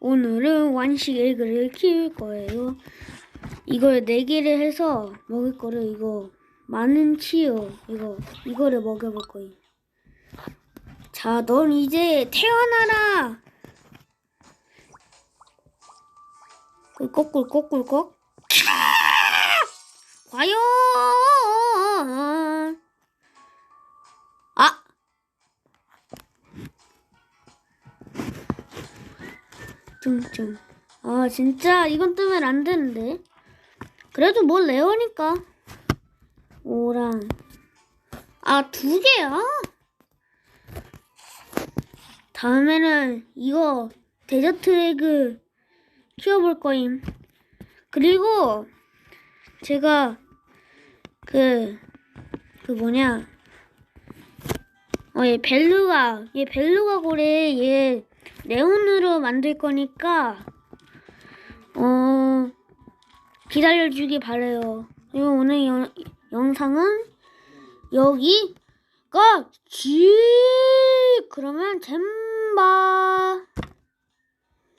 오늘은 완식 에그를 키울 거예요. 이걸 네 개를 해서 먹을 거를 이거 많은 치유 이거 이거를 먹여볼 거예요. 자, 넌 이제 태어나라. 꿀꺽꿀꺽꿀꺽. 과연 쭝쭝 아 진짜 이건 뜨면 안 되는데. 그래도 뭘 레어니까. 오랑. 아 두 개야? 다음에는 이거 데저트 에그 키워볼 거임. 그리고 제가 그, 그 뭐냐, 어, 얘 벨루가, 얘 벨루가 고래, 얘 레온으로 만들 거니까, 어, 기다려주기 바래요. 그리고 오늘 영, 영상은 여기까지! 그러면 잼바!